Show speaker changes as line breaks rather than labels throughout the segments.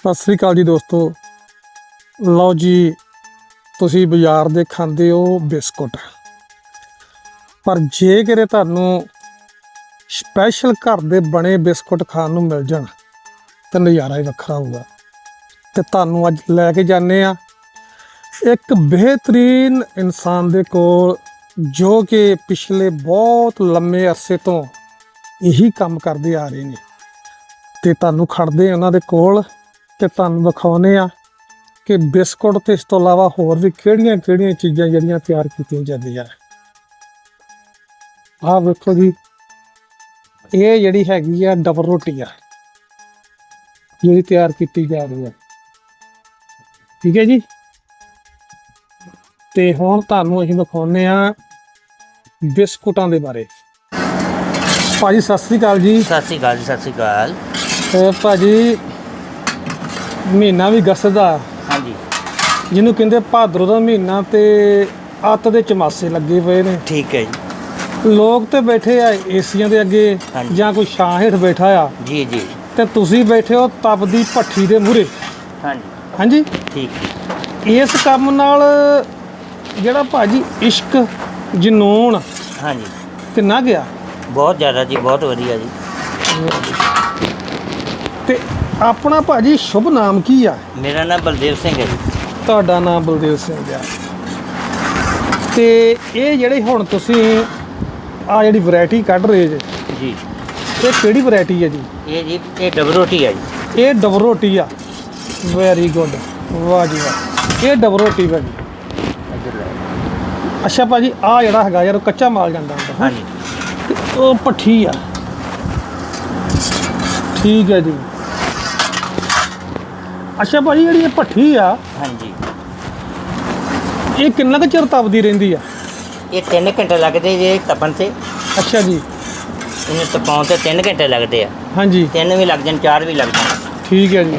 ਸਤਿ ਸ੍ਰੀ ਅਕਾਲ ਜੀ ਦੋਸਤੋ। ਲਓ ਜੀ, ਤੁਸੀਂ ਬਾਜ਼ਾਰ ਦੇ ਖਾਂਦੇ ਹੋ ਬਿਸਕੁਟ। ਪਰ ਜੇ ਕਿਰੇ ਤੁਹਾਨੂੰ ਸਪੈਸ਼ਲ ਘਰ ਦੇ ਬਣੇ ਬਿਸਕੁਟ ਖਾਣ ਨੂੰ ਮਿਲ ਜਾਣ, ਤਾਂ ਨਜ਼ਾਰਾ ਹੀ ਵੱਖਰਾ ਹੋਊਗਾ। ਤੇ ਤੁਹਾਨੂੰ ਅੱਜ ਲੈ ਕੇ ਜਾਂਦੇ ਆ ਇੱਕ ਬਿਹਤਰੀਨ ਇਨਸਾਨ ਦੇ ਕੋਲ, ਜੋ ਕਿ ਪਿਛਲੇ ਬਹੁਤ ਲੰਮੇ ਅਰਸੇ ਤੋਂ ਇਹੀ ਕੰਮ ਕਰਦੇ ਆ ਰਹੇ ਨੇ। ਤੇ ਤੁਹਾਨੂੰ ਖੜਦੇ ਉਹਨਾਂ ਦੇ ਕੋਲ। ਤੇ ਤੁਹਾਨੂੰ ਵਿਖਾਉਨੇ ਆ ਕਿ ਬਿਸਕੁਟ ਤੇ ਇਸ ਤੋਂ ਇਲਾਵਾ ਹੋਰ ਵੀ ਕਿਹੜੀਆਂ ਕਿਹੜੀਆਂ ਚੀਜ਼ਾਂ ਜਿਹੜੀਆਂ ਤਿਆਰ ਕੀਤੀਆਂ ਜਾਂਦੀਆਂ ਆਹ ਵੇਖੋ ਜੀ ਇਹ ਜਿਹੜੀ ਹੈਗੀ ਆ ਡਬਲ ਰੋਟੀ ਆ ਜਿਹੜੀ ਤਿਆਰ ਕੀਤੀ ਜਾ ਰਹੀ ਹੈ ਠੀਕ ਹੈ ਜੀ? ਤੇ ਹੁਣ ਤੁਹਾਨੂੰ ਅਸੀਂ ਵਿਖਾਉਨੇ ਆ ਬਿਸਕੁਟਾਂ ਦੇ ਬਾਰੇ। ਭਾਜੀ ਸਤਿ ਸ੍ਰੀ ਅਕਾਲ ਜੀ।
ਸਤਿ ਸ਼੍ਰੀ ਅਕਾਲ ਜੀ ਸਤਿ ਸ਼੍ਰੀ ਅਕਾਲ।
ਤੇ ਭਾਜੀ ਮਹੀਨਾ ਵੀ ਅਗਸਤ ਦਾ
ਹਾਂਜੀ।
ਜਿਹਨੂੰ ਕਹਿੰਦੇ ਭਾਦਰੋਂ ਦਾ ਮਹੀਨਾ ਤੇ ਅੱਤ ਦੇ ਚਮਾਸੇ ਲੱਗੇ ਪਏ ਨੇ।
ਠੀਕ ਹੈ ਜੀ।
ਲੋਕ ਤੇ ਬੈਠੇ ਆ ਏਸੀਆਂ ਦੇ ਅੱਗੇ
ਹਾਂਜੀ।
ਜਾਂ ਕੋਈ ਛਾਂ ਹੇਠ ਬੈਠਾ ਆ।
ਜੀ ਜੀ।
ਤੇ ਤੁਸੀਂ ਬੈਠੇ ਹੋ ਤਪਦੀ ਭੱਠੀ ਦੇ ਮੂਹਰੇ।
ਹਾਂਜੀ।
ਹਾਂਜੀ?
ਠੀਕ
ਇਸ ਕੰਮ ਨਾਲ ਜਿਹੜਾ ਭਾਜੀ ਇਸ਼ਕ ਜਨੂਨ
ਹਾਂਜੀ।
ਕਿੰਨਾ ਗਿਆ?
ਬਹੁਤ ਜ਼ਿਆਦਾ ਜੀ ਬਹੁਤ ਵਧੀਆ ਜੀ।
ਤੇ ਆਪਣਾ ਭਾਜੀ ਸ਼ੁਭ ਨਾਮ ਕੀ ਆ?
ਮੇਰਾ ਨਾਮ ਬਲਦੇਵ ਸਿੰਘ ਹੈ ਜੀ।
ਤੁਹਾਡਾ ਨਾਮ ਬਲਦੇਵ ਸਿੰਘ ਆ। ਤੇ ਇਹ ਜਿਹੜੇ ਹੁਣ ਤੁਸੀਂ ਆ ਜਿਹੜੀ ਵੈਰਾਈਟੀ ਕੱਢ ਰਹੇ ਜੇ
ਜੀ।
ਇਹ ਕਿਹੜੀ ਵੈਰਾਈਟੀ ਹੈ ਜੀ?
ਇਹ ਜੀ ਇਹ ਡਬਲ ਰੋਟੀ ਹੈ ਜੀ।
ਇਹ ਡਬਲ ਰੋਟੀ ਆ। ਵੈਰੀ ਗੁੱਡ ਵਾਹ ਜੀ ਵਾਹ। ਇਹ ਡਬਲ ਰੋਟੀ ਭਾਜੀ ਅੱਛਾ ਭਾਜੀ ਆ ਜਿਹੜਾ ਹੈਗਾ ਯਾਰ ਉਹ ਕੱਚਾ ਮਾਲ ਜਾਂਦਾ ਹੁੰਦਾ।
ਹਾਂਜੀ।
ਤੇ ਉਹ ਪੱਠੀ ਆ। ਠੀਕ ਹੈ ਜੀ। ਅੱਛਾ ਭਾਜੀ ਜਿਹੜੀ ਇਹ ਪੱਠੀ ਆ
ਹਾਂਜੀ।
ਇਹ ਕਿੰਨਾ ਕੁ ਚਿਰ ਤਪਦੀ ਰਹਿੰਦੀ ਆ?
ਇਹ 3 ਘੰਟੇ ਲੱਗਦੇ ਜੇ ਤਪਣ ਤੇ।
ਅੱਛਾ ਜੀ।
ਇਹਨੂੰ ਤਪਾਉਣ ਤੇ 3 ਘੰਟੇ ਲੱਗਦੇ ਆ।
ਹਾਂਜੀ।
3 ਵੀ ਲੱਗ ਜਾਣ 4 ਵੀ ਲੱਗ ਜਾਣ।
ਠੀਕ ਹੈ ਜੀ।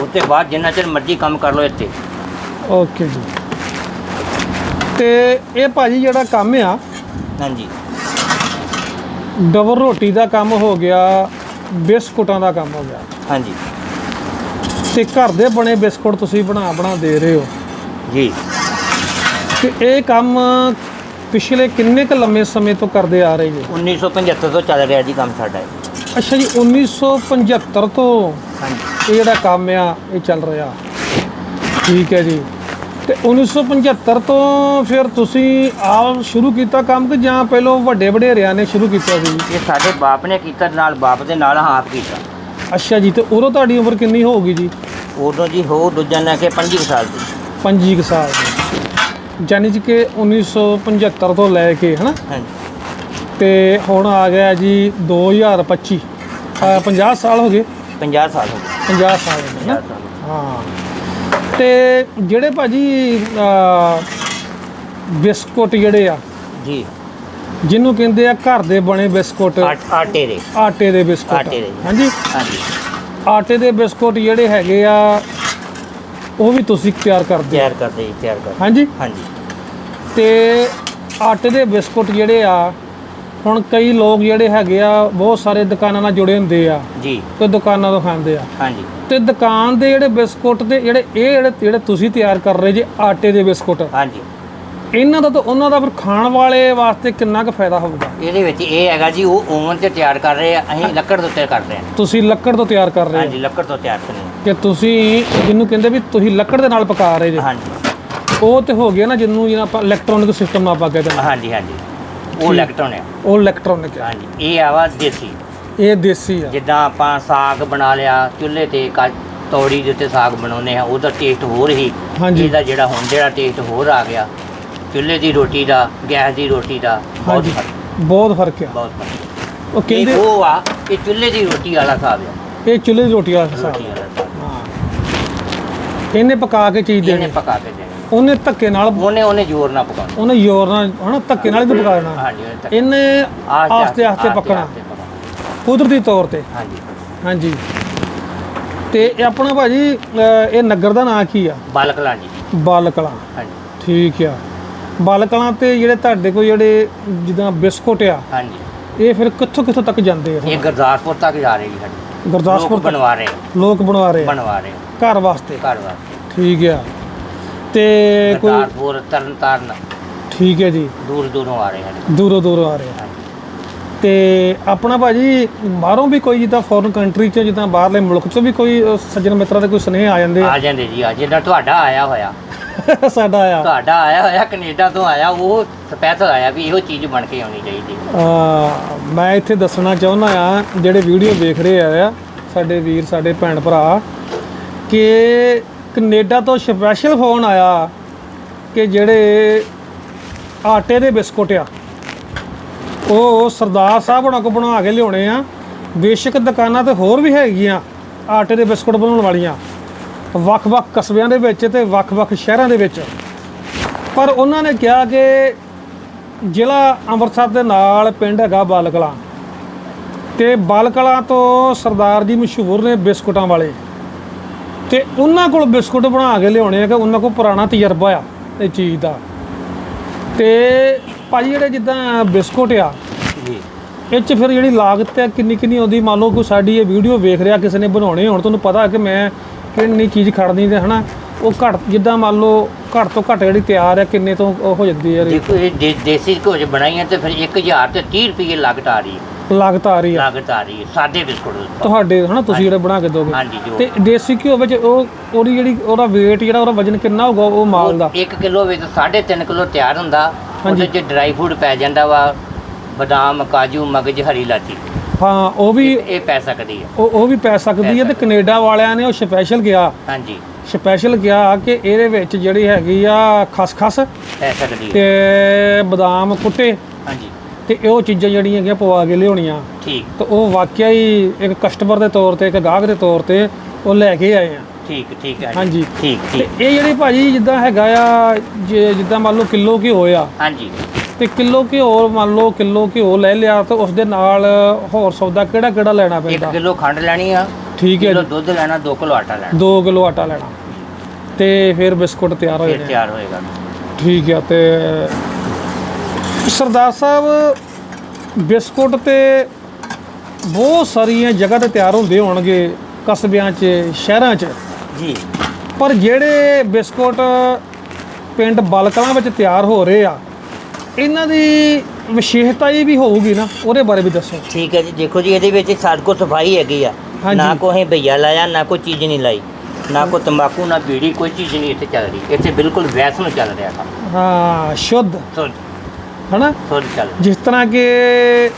ਉਸ ਤੋਂ ਬਾਅਦ ਜਿੰਨਾ ਚਿਰ ਮਰਜ਼ੀ ਕੰਮ ਕਰ ਲਓ ਇੱਥੇ।
ਓਕੇ ਜੀ। ਤੇ ਇਹ ਭਾਜੀ ਜਿਹੜਾ ਕੰਮ ਆ
ਹਾਂਜੀ।
ਡਬਲ ਰੋਟੀ ਦਾ ਕੰਮ ਹੋ ਗਿਆ ਬਿਸਕੁਟਾਂ ਦਾ ਕੰਮ ਹੋ ਗਿਆ।
ਹਾਂਜੀ।
ਤੇ ਘਰ ਦੇ ਬਣੇ ਬਿਸਕੁਟ ਤੁਸੀਂ ਬਣਾ ਬਣਾ ਦੇ ਰਹੇ ਹੋ।
ਜੀ।
ਤੇ ਇਹ ਕੰਮ ਪਿਛਲੇ ਕਿੰਨੇ ਕੁ ਲੰਮੇ ਸਮੇਂ ਤੋਂ ਕਰਦੇ ਆ ਰਹੇ ਜੀ
1975 ਤੋਂ ਚੱਲ ਰਿਹਾ ਜੀ ਕੰਮ ਸਾਡਾ। ਇਹ।
ਅੱਛਾ ਜੀ 1975 ਤੋਂ
ਹਾਂਜੀ।
ਇਹ ਜਿਹੜਾ ਕੰਮ ਆ ਇਹ ਚੱਲ ਰਿਹਾ। ਠੀਕ ਹੈ ਜੀ। ਤੇ 1975 ਤੋਂ ਫਿਰ ਤੁਸੀਂ ਆਪ ਸ਼ੁਰੂ ਕੀਤਾ ਕੰਮ ਕਿ ਜਾਂ ਪਹਿਲਾਂ ਵੱਡੇ ਵਡੇਰਿਆਂ ਨੇ ਸ਼ੁਰੂ ਕੀਤਾ ਸੀ?
ਇਹ ਸਾਡੇ ਬਾਪ ਨੇ ਕੀਤਾ ਨਾਲ ਬਾਪ ਦੇ ਨਾਲ ਆਪ ਕੀਤਾ।
ਅੱਛਾ ਜੀ ਤੇ ਉਦੋਂ ਤੁਹਾਡੀ ਉਮਰ ਕਿੰਨੀ ਹੋਊਗੀ ਜੀ?
ਉਦੋਂ ਜੀ ਹੋ ਦੂਜਾ ਨਾ ਕਿ 25 ਕੁ ਸਾਲ ਦੀ।
25 ਕੁ ਸਾਲ ਦੀ। ਯਾਨੀ ਜੀ ਕਿ 1975 ਤੋਂ ਲੈ ਕੇ ਹਨਾ?
ਹਾਂਜੀ।
ਤੇ ਹੁਣ ਆ ਗਿਆ ਜੀ 2025 ਅ, 50 ਸਾਲ ਹੋ ਗਏ?
50 ਸਾਲ ਹੋ ਗਏ।
50 ਸਾਲ ਹੋ ਗਏ ਨਾ
50 ਸਾਲ।
ਹਾਂ। ਤੇ ਜਿਹੜੇ ਭਾਜੀ ਅ, ਬਿਸਕੁਟ ਜਿਹੜੇ ਆ
ਜੀ।
ਜਿਹਨੂੰ ਕਹਿੰਦੇ ਆ ਘਰ ਦੇ ਬਣੇ ਬਿਸਕੁਟ।
ਆਟ- ਆਟੇ ਦੇ।
ਆਟੇ ਦੇ ਬਿਸਕੁਟ।
ਆਟੇ ਦੇ।
ਹਾਂਜੀ।
ਹਾਂਜੀ।
ਆਟੇ ਦੇ ਬਿਸਕੁਟ ਜਿਹੜੇ ਹੈਗੇ ਆ ਉਹ ਵੀ ਤੁਸੀਂ ਤਿਆਰ ਕਰਦੇ
ਤਿਆਰ ਕਰਦੇ ਜੀ ਤਿਆਰ ਕਰਦੇ।
ਹਾਂਜੀ।
ਹਾਂਜੀ।
ਤੇ ਆਟੇ ਦੇ ਬਿਸਕੁਟ ਜਿਹੜੇ ਆ ਹੁਣ ਕਈ ਲੋਕ ਜਿਹੜੇ ਹੈਗੇ ਆ ਬਹੁਤ ਸਾਰੇ ਦੁਕਾਨਾਂ ਨਾਲ ਜੁੜੇ ਹੁੰਦੇ ਆ।
ਜੀ।
ਤੇ ਦੁਕਾਨਾਂ ਤੋਂ ਖਾਂਦੇ ਆ।
ਹਾਂਜੀ।
ਤੇ ਦੁਕਾਨ ਦੇ ਜਿਹੜੇ ਬਿਸਕੁਟ ਤੇ ਜਿਹੜੇ ਇਹ ਜਿਹੜੇ ਜਿਹੜੇ ਤੁਸੀਂ ਤਿਆਰ ਕਰ ਰਹੇ ਜੇ ਆਟੇ ਦੇ ਬਿਸਕੁਟ।
ਹਾਂਜੀ।
ਇਹਨਾਂ ਦਾ ਤਾਂ ਉਹਨਾਂ ਦਾ ਫਿਰ ਖਾਣ ਵਾਲੇ ਵਾਸਤੇ ਕਿੰਨਾ ਕੁ ਫਾਇਦਾ ਹੋਊਗਾ?
ਇਹਦੇ ਵਿੱਚ ਇਹ ਹੈਗਾ ਜੀ ਉਹ ਓਵਨ ਤੇ ਤਿਆਰ ਕਰ ਰਹੇ ਆ ਅਸੀਂ ਲੱਕੜ ਦੇ ਉੱਤੇ ਕਰ ਰਹੇ ਹਾਂ
ਤੁਸੀਂ ਲੱਕੜ ਤੋਂ ਤਿਆਰ ਕਰ ਰਹੇ
ਹਾਂਜੀ
ਹੋ
ਲੱਕੜ ਤੋਂ ਤਿਆਰ ਕਰਨੇ
ਕਿ ਤੁਸੀਂ ਜਿਹਨੂੰ ਕਹਿੰਦੇ ਵੀ ਤੁਸੀਂ ਲੱਕੜ ਦੇ ਨਾਲ ਪਕਾ ਰਹੇ ਜੇ।
ਹਾਂਜੀ।
ਉਹ ਤੇ ਹੋ ਗਿਆ ਨਾ ਜਿਹਨੂੰ ਜਿਹਨਾਂ ਆਪਾਂ ਇਲੈਕਟ੍ਰੋਨਿਕ ਸਿਸਟਮ ਨਾਲ ਆਪਾਂ ਕਹਿੰਦੇ ਹਾਂ।
ਹਾਂਜੀ ਹਾਂਜੀ। ਉਹ ਇਲੈਕਟ੍ਰੋਨ ਆ।
ਉਹ ਇਲੈਕਟ੍ਰੋਨਿਕ ਹੈ
ਹਾਂਜੀ ਇਹ ਆਵਾ ਦੇਸੀ।
ਇਹ ਦੇਸੀ ਆ।
ਜਿੱਦਾਂ ਆਪਾਂ ਸਾਗ ਬਣਾ ਲਿਆ ਚੁੱਲ੍ਹੇ ਤੇ ਕ- ਤੌੜੀ ਦੇ ਉੱਤੇ ਸਾਗ ਬਣਾਉਂਦੇ ਆ ਉਹਦਾ ਟੇਸਟ ਹੋਰ ਹੀ
ਹਾਂਜੀ।
ਇਹਦਾ ਜਿਹੜਾ ਹੁਣ ਜਿਹੜਾ ਟੇਸਟ ਹੋਰ ਆ ਗਿਆ। ਚੁੱਲ੍ਹੇ ਦੀ ਰੋਟੀ ਦਾ ਗੈਸ ਦੀ ਰੋਟੀ ਦਾ ਬਹੁਤ
ਹਾਂਜੀ।
ਫ਼ਰਕ।
ਬਹੁਤ ਫ਼ਰਕ ਆ।
ਬਹੁਤ ਫ਼ਰਕ।
ਉਹ
ਇਹ
ਕਹਿੰਦੇ
ਉਹ ਆ ਇਹ ਚੁੱਲ੍ਹੇ ਦੀ ਰੋਟੀ ਵਾਲਾ ਹਿਸਾਬ ਆ।
ਇਹ ਚੁੱਲ੍ਹੇ ਦੀ ਰੋਟੀ ਵਾਲਾ ਹਿਸਾਬ
ਰੋਟੀ ਵਾਲਾ ਹਿਸਾਬ।
ਇਹਨੇ ਪਕਾ ਕੇ ਚੀਜ਼
ਇਹਨੇ
ਦੇਣੀ।
ਪਕਾ ਕੇ ਦੇਣੀ।
ਉਹਨੇ ਧੱਕੇ ਨਾਲ
ਉਹਨੇ ਉਹਨੇ ਜ਼ੋਰ ਨਾਲ ਪਕਾਉਣਾ।
ਉਹਨੇ ਜ਼ੋਰ ਨਾਲ ਹਨਾ ਧੱਕੇ ਨਾਲ ਹੀ ਪਕਾ ਦੇਣਾ।
ਹਾਂਜੀ ਉਹਨੇ ਧੱਕੇ-
ਇਹਨੇ ਆਸਤੇ ਆਸਤੇ ਪਕਣਾ।
ਆਸਤੇ ਪਕਾਉਣਾ।
ਕੁਦਰਤੀ ਤੌਰ ਤੇ।
ਹਾਂਜੀ।
ਹਾਂਜੀ। ਤੇ ਇਹ ਆਪਣਾ ਭਾਜੀ ਅਹ ਇਹ ਨਗਰ ਦਾ ਨਾਂ ਕੀ ਆ?
ਬਾਲਕਲਾ ਜੀ।
ਬਾਲਕਲਾਂ।
ਹਾਂਜੀ।
ਠੀਕ ਆ। ਬਾਲਕਲਾਂ ਤੇ ਜਿਹੜੇ ਤੁਹਾਡੇ ਕੋਲ ਜਿਹੜੇ ਜਿੱਦਾਂ ਬਿਸਕੁਟ ਆ
ਹਾਂਜੀ।
ਇਹ ਫਿਰ ਕਿੱਥੋਂ ਕਿੱਥੋਂ ਤੱਕ ਜਾਂਦੇ ਆ?
ਇਹ ਗੁਰਦਾਸਪੁਰ ਤੱਕ ਜਾ ਰਹੀ ਸਾਡੀ।
ਗੁਰਦਾਸਪੁਰ
ਲੋਕ
ਤੱਕ?
ਬਣਵਾ ਰਹੇ।
ਲੋਕ ਬਣਵਾ ਰਹੇ ਆ?
ਬਣਵਾ ਰਹੇ।
ਘਰ ਵਾਸਤੇ?
ਘਰ ਵਾਸਤੇ।
ਠੀਕ ਆ। ਤੇ ਕੋਈ
ਗੁਰਦਾਸਪੁਰ ਤਰਨ ਤਾਰਨ
ਠੀਕ ਹੈ ਜੀ।
ਦੂਰ ਦੂਰੋਂ ਆ ਰਹੇ ਹਨ
ਦੂਰੋਂ ਦੂਰੋਂ ਆ ਰਹੇ ਆ। ਤੇ ਆਪਣਾ ਭਾਜੀ ਬਾਹਰੋਂ ਵੀ ਕੋਈ ਜਿੱਦਾਂ ਫੋਰਨ ਕੰਟਰੀ ਚ ਜਿੱਦਾਂ ਬਾਹਰਲੇ ਮੁਲਕ ਚੋਂ ਵੀ ਕੋਈ ਅ, ਸੱਜਣ ਮਿੱਤਰਾਂ ਦੇ ਕੋਈ ਸੁਨੇਹੇ ਆ ਜਾਂਦੇ
ਆ ਜਾਂਦੇ ਜੀ ਆ ਜਿੱਦਾਂ ਤੁਹਾਡਾ ਆਇਆ ਹੋਇਆ।
ਸਾਡਾ ਆ
ਤੁਹਾਡਾ ਆਇਆ ਹੋਇਆ ਕੈਨੇਡਾ ਤੋਂ ਆਇਆ ਉਹ ਸਪੈਸ਼ਲ ਆਇਆ ਵੀ ਇਹੋ ਚੀਜ਼ ਬਣ ਕੇ ਆਉਣੀ ਚਾਹੀਦੀ।
ਅ, ਮੈਂ ਇੱਥੇ ਦੱਸਣਾ ਚਾਹੁੰਦਾ ਆ ਜਿਹੜੇ ਵੀਡੀਓ ਵੇਖ ਰਹੇ ਆ ਸਾਡੇ ਵੀਰ ਸਾਡੇ ਭੈਣ ਭਰਾ ਕਿ ਕੈਨੇਡਾ ਤੋਂ ਸਪੈਸ਼ਲ ਫੋਨ ਆਇਆ ਕਿ ਜਿਹੜੇ ਆਟੇ ਦੇ ਬਿਸਕੁਟ ਆ ਉਹ ਸਰਦਾਰ ਸਾਹਿਬ ਉਹਨਾਂ ਕੋ ਬਣਾ ਕੇ ਲਿਆਉਣੇ ਆ। ਬੇਸ਼ੱਕ ਦੁਕਾਨਾਂ ਤੇ ਹੋਰ ਵੀ ਹੈਗੀਆਂ ਆਟੇ ਦੇ ਬਿਸਕੁਟ ਬਣਾਉਣ ਵਾਲੀਆਂ। ਵੱਖ-ਵੱਖ ਕਸਬਿਆਂ ਦੇ ਵਿੱਚ ਤੇ ਵੱਖ-ਵੱਖ ਸ਼ਹਿਰਾਂ ਦੇ ਵਿੱਚ। ਪਰ ਉਹਨਾਂ ਨੇ ਕਿਹਾ ਕਿ ਜ਼ਿਲ੍ਹਾ ਅੰਮ੍ਰਿਤਸਰ ਦੇ ਨਾਲ ਪਿੰਡ ਹੈਗਾ ਬਾਲਕਲਾ। ਤੇ ਬਾਲਕਲਾ ਤੋਂ ਸਰਦਾਰ ਜੀ ਮਸ਼ਹੂਰ ਨੇ ਬਿਸਕੁਟਾਂ ਵਾਲੇ। ਤੇ ਉਹਨਾਂ ਕੋਲ ਬਿਸਕੁਟ ਬਣਾ ਕੇ ਲਿਆਉਣੇ ਆ ਕਿ ਉਹਨਾਂ ਕੋਲ ਪੁਰਾਣਾ ਤਜਰਬਾ ਆ ਇਹ ਚੀਜ਼ ਦਾ। ਤੇ ਭਾਜੀ ਜਿਹੜੇ ਜਿੱਦਾਂ ਬਿਸਕੁਟ ਆ
ਜੀ।
ਇਹ ਚ ਫਿਰ ਜਿਹੜੀ ਲਾਗਤ ਹੈ ਕਿੰਨੀ ਕਿੰਨੀ ਆਉਂਦੀ ਮੰਨ ਲਓ ਕੋਈ ਸਾਡੀ ਇਹ ਵੀਡੀਓ ਵੇਖ ਰਿਹਾ ਕਿਸੇ ਨੇ ਬਣਾਉਣੇ ਹੁਣ ਤੁਹਾਨੂੰ ਪਤਾ ਕਿ ਮੈਂ ਕਿੰਨੀ ਚੀਜ਼ ਖੜਨੀ ਤੇ ਹਨਾ ਉਹ ਘੱਟ ਜਿੱਦਾਂ ਮੰਨ ਲਓ ਘੱਟ ਤੋਂ ਘੱਟ ਜਿਹੜੀ ਤਿਆਰ ਹੈ ਕਿੰਨੇ ਤੋਂ ਉਹ ਹੋ ਜਾਂਦੀ ਹੈ
ਦੇਖੋ ਇਹ ਦੇ- ਦੇਸੀ ਚ ਬਣਾਈਆਂ ਤੇ ਫਿਰ 1000 ਤੇ 30 ਰੁਪਏ ਲਾਗਤ ਆ ਰਹੀ ਹੈ।
ਲਾਗਤ ਆ ਰਹੀ ਹੈ
ਲਾਗਤ ਆ ਰਹੀ ਹੈ ਸਾਦੇ ਬਿਸਕੁਟ ਦੇ।
ਤੁਹਾਡੇ ਹਨਾ ਤੁਸੀਂ ਜਿਹੜੇ ਬਣਾ ਕੇ ਦੋਗੇ
ਹਾਂਜੀ ਜੋ
ਤੇ ਦੇਸੀ ਘਿਓ ਵਿੱਚ ਉਹ ਉਹਦੀ ਜਿਹੜੀ ਉਹਦਾ weight ਜਿਹੜਾ ਉਹਦਾ ਵਜਨ ਕਿੰਨਾ ਹੋਊਗਾ ਉਹ ਮਾਲ ਦਾ?
1 ਕਿਲੋ ਵਿੱਚ 3.5 ਕਿਲੋ ਤਿਆਰ ਹੁੰਦਾ ਉਹਦੇ ਚ ਡਰਾਈ ਫੂਡ ਪੈ ਜਾਂਦਾ ਵਾ ਬਦਾਮ ਕਾਜੂ ਮਗਜ ਹਰੀ ਇਲਾਚੀ।
ਹਾਂ ਉਹ ਵੀ
ਇਹ ਪੈ ਸਕਦੀ ਹੈ
ਉਹ ਉਹ ਵੀ ਪੈ ਸਕਦੀ ਹੈ ਤੇ ਕੈਨੇਡਾ ਵਾਲਿਆਂ ਨੇ ਉਹ ਸਪੈਸ਼ਲ ਗਿਆ
ਹਾਂਜੀ।
ਸਪੈਸ਼ਲ ਗਿਆ ਕਿ ਇਹਦੇ ਵਿੱਚ ਜਿਹੜੀ ਹੈਗੀ ਆ ਖਸਖਸ
ਪੈ ਸਕਦੀ ਹੈ
ਤੇ ਬਦਾਮ ਕੁੱਟੇ।
ਹਾਂਜੀ।
ਤੇ ਇਹ ਉਹ ਚੀਜ਼ਾਂ ਜਿਹੜੀਆਂ ਹੈਗੀਆਂ ਪਵਾ ਕੇ ਲਿਆਉਣੀਆਂ।
ਠੀਕ।
ਤੇ ਉਹ ਵਾਕਿਆ ਹੀ ਇੱਕ ਕਸਟਮਰ ਦੇ ਤੌਰ ਤੇ ਇੱਕ ਗਾਹਕ ਦੇ ਤੌਰ ਤੇ ਉਹ ਲੈ ਕੇ ਆਏ ਆ।
ਠੀਕ ਠੀਕ ਹੈ
ਹਾਂਜੀ।
ਠੀਕ ਠੀਕ।
ਇਹ ਜਿਹੜੀ ਭਾਜੀ ਜਿੱਦਾਂ ਹੈਗਾ ਆ ਜੇ ਜਿੱਦਾਂ ਮੰਨ ਲਓ ਕਿਲੋ ਘਿਓ ਆ
ਹਾਂਜੀ।
ਤੇ ਕਿਲੋ ਘਿਓ ਮੰਨ ਲਓ ਕਿਲੋ ਘਿਓ ਲੈ ਲਿਆ ਤਾਂ ਉਸ ਦੇ ਨਾਲ ਹੋਰ ਸੌਦਾ ਕਿਹੜਾ ਕਿਹੜਾ ਲੈਣਾ
1
ਪੈਂਦਾ?
ਕਿਲੋ ਖੰਡ ਲੈਣੀ ਆ
ਠੀਕ ਹੈ
ਕਿਲੋ ਦੁੱਧ ਲੈਣਾ 2 ਕਿਲੋ ਆਟਾ ਲੈਣਾ।
2 ਕਿਲੋ ਆਟਾ ਲੈਣਾ। ਤੇ ਫਿਰ ਬਿਸਕੁਟ ਤਿਆਰ ਹੋ
ਫਿਰ
ਜਾਣੇ।
ਤਿਆਰ ਹੋਏਗਾ।
ਠੀਕ ਆ ਤੇ ਸਰਦਾਰ ਸਾਹਿਬ ਬਿਸਕੁਟ ਤੇ ਬਹੁਤ ਸਾਰੀਆਂ ਜਗ੍ਹਾ ਤੇ ਤਿਆਰ ਹੁੰਦੇ ਹੋਣਗੇ ਕਸਬਿਆਂ 'ਚ ਸ਼ਹਿਰਾਂ 'ਚ।
ਜੀ।
ਪਰ ਜਿਹੜੇ ਬਿਸਕੁਟ ਪਿੰਡ ਬਲਕਲਾਂ ਵਿੱਚ ਤਿਆਰ ਹੋ ਰਹੇ ਆ ਇਹਨਾਂ ਦੀ ਵਿਸ਼ੇਸ਼ਤਾ ਇਹ ਵੀ ਹੋਊਗੀ ਨਾ ਉਹਦੇ ਬਾਰੇ ਵੀ ਦੱਸੋ।
ਠੀਕ ਹੈ ਜੀ ਦੇਖੋ ਜੀ ਇਹਦੇ ਵਿੱਚ ਸਾਡੇ ਕੋਲ ਸਫ਼ਾਈ ਹੈਗੀ ਆ।
ਹਾਂਜੀ।
ਨਾ ਕੋਈ ਭਈਆ ਲਾਇਆ ਨਾ ਕੋਈ ਚੀਜ਼ ਨਹੀਂ ਲਾਈ। ਨਾ ਕੋਈ ਤੰਬਾਕੂ ਨਾ ਬੀੜੀ ਕੋਈ ਚੀਜ਼ ਨਹੀਂ ਇੱਥੇ ਚੱਲ ਰਹੀ। ਇੱਥੇ ਬਿਲਕੁਲ ਵੈਸਨ ਚੱਲ ਰਿਹਾ ਕੰਮ।
ਹਾਂ ਸ਼ੁੱਧ।
ਸੋ
ਹਨਾ?
ਸੋ ਚੱਲ
ਜਿਸ ਤਰ੍ਹਾਂ ਕਿ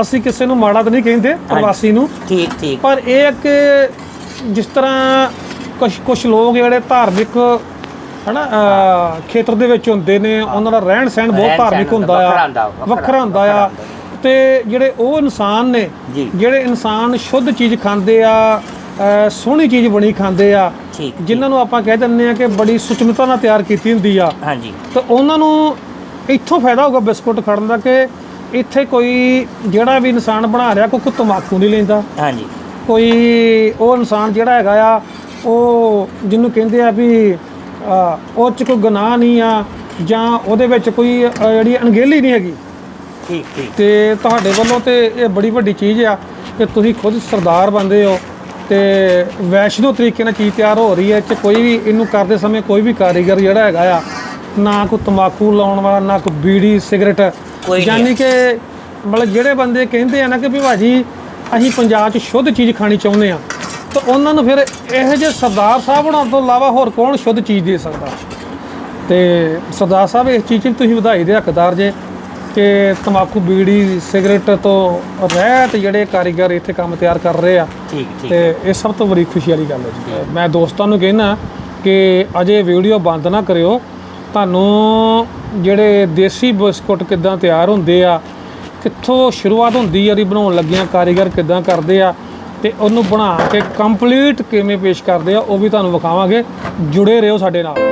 ਅਸੀਂ ਕਿਸੇ ਨੂੰ ਮਾੜਾ ਤਾਂ ਨਹੀਂ ਕਹਿੰਦੇ ਪ੍ਰਵਾਸੀ ਨੂੰ।
ਠੀਕ ਠੀਕ।
ਪਰ ਇਹ ਕਿ ਜਿਸ ਤਰ੍ਹਾਂ ਕੁਝ ਕੁਝ ਲੋਕ ਜਿਹੜੇ ਧਾਰਮਿਕ ਹਨਾ? ਖੇਤਰ ਦੇ ਵਿੱਚ ਹੁੰਦੇ ਨੇ ਉਹਨਾਂ ਦਾ ਰਹਿਣ ਸਹਿਣ ਬਹੁਤ ਧਾਰਮਿਕ
ਹੁੰਦਾ,
ਆ।
ਵੱਖਰਾ-
ਹੁੰਦਾ ਆ। ਤੇ ਜਿਹੜੇ ਉਹ ਇਨਸਾਨ ਨੇ। ਜਿਹੜੇ ਇਨਸਾਨ ਸ਼ੁੱਧ ਚੀਜ਼ ਖਾਂਦੇ ਆ ਸੋਹਣੀ ਚੀਜ਼ ਬਣੀ ਖਾਂਦੇ ਆ ਜਿਨ੍ਹਾਂ ਨੂੰ ਆਪਾਂ ਕਹਿ ਦਿੰਦੇ ਆ ਕਿ ਬੜੀ ਸੁਚਮਤਾ ਨਾਲ ਤਿਆਰ ਕੀਤੀ ਹੁੰਦੀ ਆ।
ਹਾਂਜੀ।
ਤੇ ਉਹਨਾਂ ਨੂੰ ਇੱਥੋਂ ਫਾਇਦਾ ਹੋਊਗਾ ਬਿਸਕੁਟ ਖੜਨ ਦਾ ਕਿ ਇੱਥੇ ਕੋਈ ਜਿਹੜਾ ਵੀ ਇਨਸਾਨ ਬਣਾ ਰਿਹਾ ਕੋਈ ਤਮਾਕੂ ਨਹੀਂ ਲੈਂਦਾ।
ਹਾਂਜੀ।
ਕੋਈ ਉਹ ਇਨਸਾਨ ਜਿਹੜਾ ਹੈਗਾ ਆ ਉਹ ਜਿਹਨੂੰ ਕਹਿੰਦੇ ਆ ਵੀ ਉਹ ਚ ਕੋਈ ਗੁਨਾਹ ਨਹੀਂ ਆ ਜਾਂ ਉਹਦੇ ਵਿੱਚ ਕੋਈ ਜਿਹੜੀ ਅਣਗਹਿਲੀ ਨਹੀਂ ਹੈਗੀ।
ਠੀਕ ਠੀਕ।
ਤੇ ਤੁਹਾਡੇ ਵੱਲੋਂ ਤੇ ਇਹ ਬੜੀ ਵੱਡੀ ਚੀਜ਼ ਆ ਕਿ ਤੁਸੀਂ ਖੁਦ ਸਰਦਾਰ ਬੰਦੇ ਹੋ ਤੇ ਵੈਸ਼ਨੋ ਤਰੀਕੇ ਨਾਲ ਚੀਜ਼ ਤਿਆਰ ਹੋ ਰਹੀ ਹੈ ਚ ਕੋਈ ਵੀ ਇਹਨੂੰ ਕਰਦੇ ਸਮੇਂ ਕੋਈ ਵੀ ਕਾਰੀਗਰ ਜਿਹੜਾ ਹੈਗਾ ਆ ਨਾ ਕੋਈ ਤੰਬਾਕੂ ਲਾਉਣ ਵਾਲਾ ਨਾ ਕੋਈ ਬੀੜੀ ਸਿਗਰਟ। ਯਾਨੀ ਕਿ ਮਤਲਬ ਜਿਹੜੇ ਬੰਦੇ ਕਹਿੰਦੇ ਆ ਨਾ ਕਿ ਵੀ ਭਾਜੀ ਅਸੀਂ ਪੰਜਾਬ 'ਚ ਸ਼ੁੱਧ ਚੀਜ਼ ਖਾਣੀ ਚਾਹੁੰਦੇ ਆ। ਤਾਂ ਉਹਨਾਂ ਨੂੰ ਫਿਰ ਇਹੋ ਜਿਹੇ ਸਰਦਾਰ ਸਾਹਿਬ ਹੋਣਾ ਤੋਂ ਇਲਾਵਾ ਹੋਰ ਕੌਣ ਸ਼ੁੱਧ ਚੀਜ਼ ਦੇ ਸਕਦਾ? ਤੇ ਸਰਦਾਰ ਸਾਹਿਬ ਇਸ ਚੀਜ਼ 'ਚ ਤੁਸੀਂ ਵਧਾਈ ਦੇ ਹੱਕਦਾਰ ਜੇ ਕਿ ਤੰਬਾਕੂ ਬੀੜੀ ਸਿਗਰਟ ਤੋਂ ਰਹਿਤ ਜਿਹੜੇ ਕਾਰੀਗਰ ਇੱਥੇ ਕੰਮ ਤਿਆਰ ਕਰ ਰਹੇ ਆ। ਤੇ ਇਹ ਸਭ ਤੋਂ ਬੜੀ ਖੁਸ਼ੀ ਵਾਲੀ ਗੱਲ ਹੈ ਜੀ। ਮੈਂ ਦੋਸਤਾਂ ਨੂੰ ਕਹਿਣਾ ਕਿ ਅਜੇ ਵੀਡੀਓ ਬੰਦ ਨਾ ਕਰਿਓ। ਤੁਹਾਨੂੰ ਜਿਹੜੇ ਦੇਸੀ ਬਿਸਕੁਟ ਕਿੱਦਾਂ ਤਿਆਰ ਹੁੰਦੇ ਆ ਕਿੱਥੋਂ ਸ਼ੁਰੂਆਤ ਹੁੰਦੀ ਆ ਦੀ ਬਣਾਉਣ ਲੱਗਿਆਂ ਕਾਰੀਗਰ ਕਿੱਦਾਂ ਕਰਦੇ ਆ ਤੇ ਉਹਨੂੰ ਬਣਾ ਕੇ ਕੰਪਲੀਟ ਕਿਵੇਂ ਪੇਸ਼ ਕਰਦੇ ਆ, ਉਹ ਵੀ ਤੁਹਾਨੂੰ ਵਿਖਾਵਾਂਗੇ। ਜੁੜੇ ਰਹੋ ਸਾਡੇ ਨਾਲ।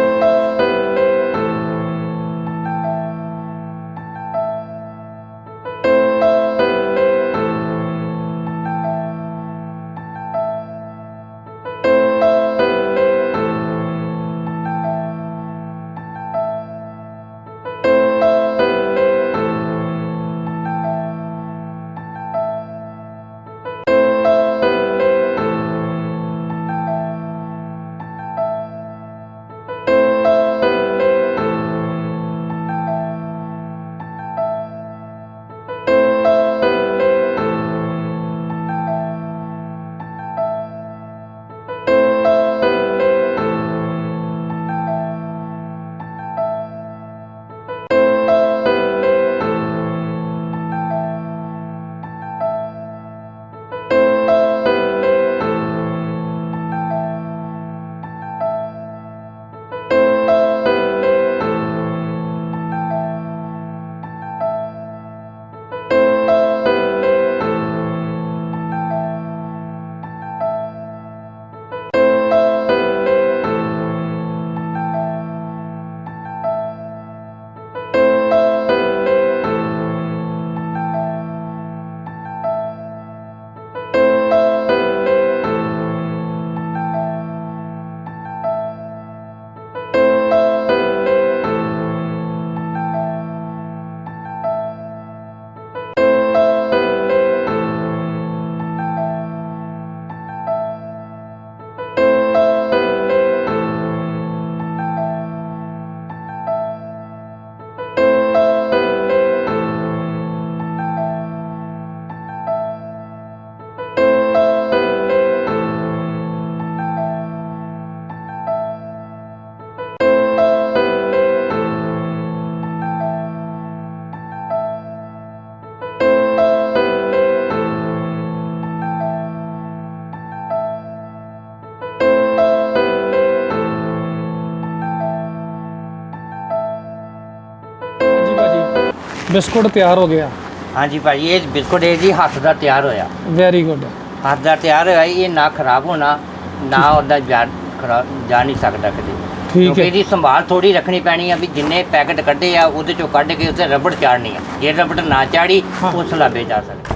ਬਿਸਕੁਟ ਤਿਆਰ ਹੋ ਗਿਆ।
ਹਾਂਜੀ ਭਾਜੀ ਇਹ ਬਿਸਕੁਟ ਇਹ ਜੀ ਹੱਥ ਦਾ ਤਿਆਰ ਹੋਇਆ।
ਵੈਰੀ ਗੁੱਡ
ਹੱਥ ਦਾ ਤਿਆਰ ਹੋਇਆ ਇਹ ਨਾ ਖਰਾਬ ਹੋਣਾ ਨਾ ਉਹਦਾ ਜਾ ਖਰਾਬ ਜਾ ਨਹੀਂ ਸਕਦਾ ਕਦੇ।
ਠੀਕ ਹੈ।
ਇਹਦੀ ਸੰਭਾਲ ਥੋੜੀ ਰੱਖਣੀ ਪੈਣੀ ਆ ਵੀ ਜਿੰਨੇ ਪੈਕਟ ਕੱਢੇ ਆ ਉਹਦੇ ਚੋਂ ਕੱਢ ਕੇ ਉੱਤੇ ਰਬੜ ਚਾੜਨੀ ਆ। ਜੇ ਰਬੜ ਨਾ ਚਾੜੀ। ਉਹ ਸਲਾਬੇ ਜਾ ਸਕਦੇ।